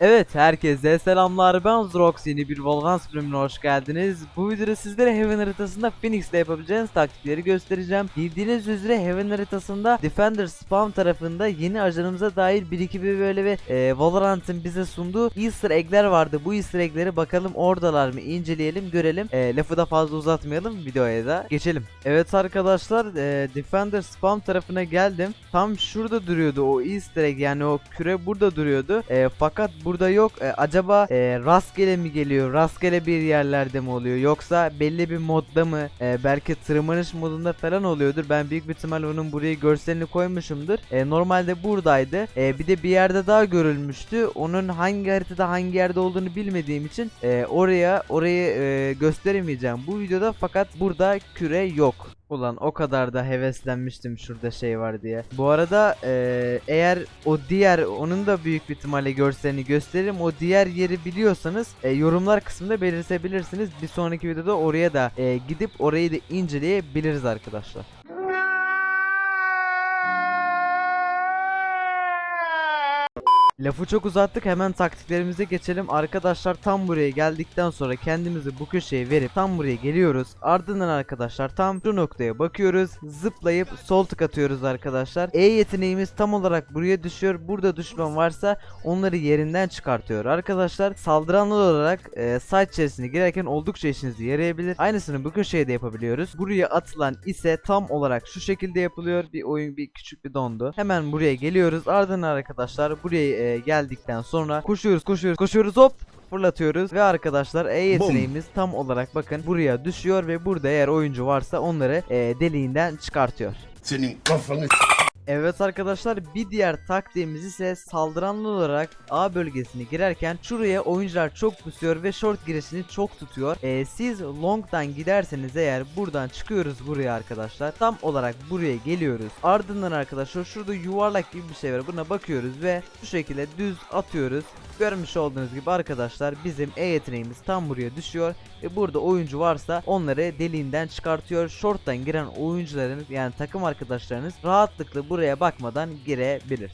Evet herkese selamlar ben Zrox yeni bir Volgans bölümüne hoş geldiniz. Bu videoda sizlere Heaven haritasında Phoenix ile yapabileceğiniz taktikleri göstereceğim. Bildiğiniz üzere Heaven haritasında Defender Spawn tarafında yeni ajanımıza dair bir iki bir böyle bir e, Valorant'ın bize sunduğu easter egg'ler vardı. Bu easter egg'leri bakalım oradalar mı inceleyelim görelim. E, lafı da fazla uzatmayalım videoya da geçelim. Evet arkadaşlar e, Defender Spawn tarafına geldim. Tam şurada duruyordu o easter egg yani o küre burada duruyordu. E, fakat burada yok. E, acaba e, rastgele mi geliyor? Rastgele bir yerlerde mi oluyor? Yoksa belli bir modda mı? E, belki tırmanış modunda falan oluyordur. Ben büyük bir ihtimal onun buraya görselini koymuşumdur. E, normalde buradaydı. E, bir de bir yerde daha görülmüştü. Onun hangi haritada hangi yerde olduğunu bilmediğim için e, oraya orayı e, gösteremeyeceğim bu videoda fakat burada küre yok. Ulan o kadar da heveslenmiştim şurada şey var diye. Bu arada eee, eğer o diğer onun da büyük bir ihtimalle görselini gösteririm. O diğer yeri biliyorsanız e, yorumlar kısmında belirtebilirsiniz. Bir sonraki videoda oraya da e, gidip orayı da inceleyebiliriz arkadaşlar. Lafı çok uzattık hemen taktiklerimize geçelim. Arkadaşlar tam buraya geldikten sonra kendimizi bu köşeye verip tam buraya geliyoruz. Ardından arkadaşlar tam şu noktaya bakıyoruz. Zıplayıp sol tık atıyoruz arkadaşlar. E yeteneğimiz tam olarak buraya düşüyor. Burada düşman varsa onları yerinden çıkartıyor. Arkadaşlar saldıranlı olarak e, site içerisine girerken oldukça işinize yarayabilir. Aynısını bu köşeye de yapabiliyoruz. Buraya atılan ise tam olarak şu şekilde yapılıyor. Bir oyun bir küçük bir dondu. Hemen buraya geliyoruz. Ardından arkadaşlar buraya e, geldikten sonra koşuyoruz koşuyoruz koşuyoruz hop fırlatıyoruz ve arkadaşlar E yeteneğimiz tam olarak bakın buraya düşüyor ve burada eğer oyuncu varsa onları e, deliğinden çıkartıyor. Senin kafanı Evet arkadaşlar bir diğer taktiğimiz ise saldıranlı olarak A bölgesine girerken şuraya oyuncular çok pusuyor ve short girişini çok tutuyor. Ee, siz long'dan giderseniz eğer buradan çıkıyoruz buraya arkadaşlar. Tam olarak buraya geliyoruz. Ardından arkadaşlar şurada yuvarlak gibi bir şey var. Buna bakıyoruz ve şu şekilde düz atıyoruz. Görmüş olduğunuz gibi arkadaşlar bizim E yeteneğimiz tam buraya düşüyor ve burada oyuncu varsa onları deliğinden çıkartıyor. Short'tan giren oyuncuların yani takım arkadaşlarınız rahatlıkla buraya bakmadan girebilir.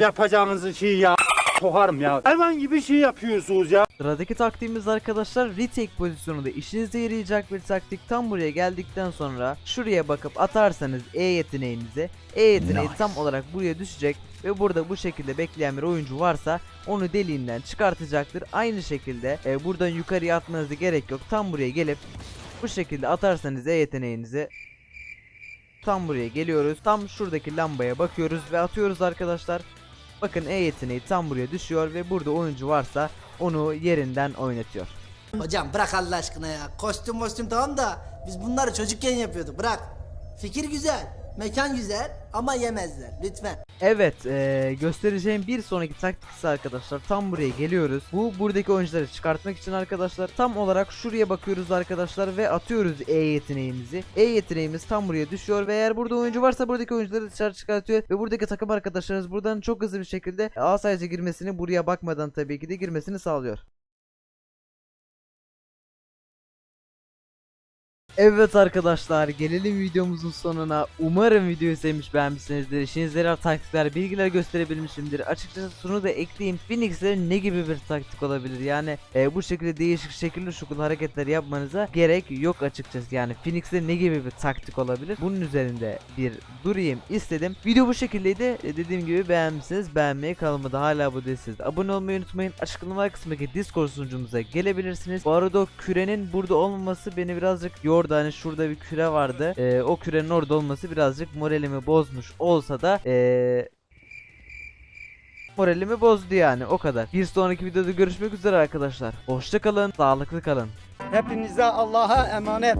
yapacağınızı şey ya sokarım ya. Hayvan gibi şey yapıyorsunuz ya. Sıradaki taktiğimiz arkadaşlar retake pozisyonunda işinize yarayacak bir taktik. Tam buraya geldikten sonra şuraya bakıp atarsanız E yeteneğinizi E yeteneği Nice. tam olarak buraya düşecek ve burada bu şekilde bekleyen bir oyuncu varsa onu deliğinden çıkartacaktır. Aynı şekilde e, buradan yukarıya atmanıza gerek yok. Tam buraya gelip bu şekilde atarsanız E yeteneğinizi tam buraya geliyoruz. Tam şuradaki lambaya bakıyoruz ve atıyoruz arkadaşlar. Bakın E yeteneği tam buraya düşüyor ve burada oyuncu varsa onu yerinden oynatıyor. Hocam bırak Allah aşkına ya. Kostüm mostüm tamam da biz bunları çocukken yapıyorduk. Bırak. Fikir güzel. Mekan güzel ama yemezler. Lütfen. Evet eee, göstereceğim bir sonraki taktik ise arkadaşlar tam buraya geliyoruz. Bu buradaki oyuncuları çıkartmak için arkadaşlar tam olarak şuraya bakıyoruz arkadaşlar ve atıyoruz E yeteneğimizi. E yeteneğimiz tam buraya düşüyor ve eğer burada oyuncu varsa buradaki oyuncuları dışarı çıkartıyor ve buradaki takım arkadaşlarınız buradan çok hızlı bir şekilde A sayıca girmesini buraya bakmadan tabii ki de girmesini sağlıyor. Evet arkadaşlar gelelim videomuzun sonuna. Umarım videoyu sevmiş beğenmişsinizdir. İşinize yarar taktikler, bilgiler gösterebilmişimdir. Açıkçası şunu da ekleyeyim. Phoenix'lerin ne gibi bir taktik olabilir? Yani e, bu şekilde değişik şekilli şukul hareketler yapmanıza gerek yok açıkçası. Yani Phoenix'lerin ne gibi bir taktik olabilir? Bunun üzerinde bir durayım istedim. Video bu şekildeydi. E, dediğim gibi beğenmişsiniz. Beğenmeyi kanalıma da hala bu değilseniz abone olmayı unutmayın. Açıklamalar kısmındaki Discord sunucumuza gelebilirsiniz. Bu arada kürenin burada olmaması beni birazcık yordu. Hani şurada bir küre vardı. Ee, o kürenin orada olması birazcık moralimi bozmuş olsa da ee, moralimi bozdu yani o kadar. Bir sonraki videoda görüşmek üzere arkadaşlar. Hoşça kalın, sağlıklı kalın. Hepinize Allah'a emanet.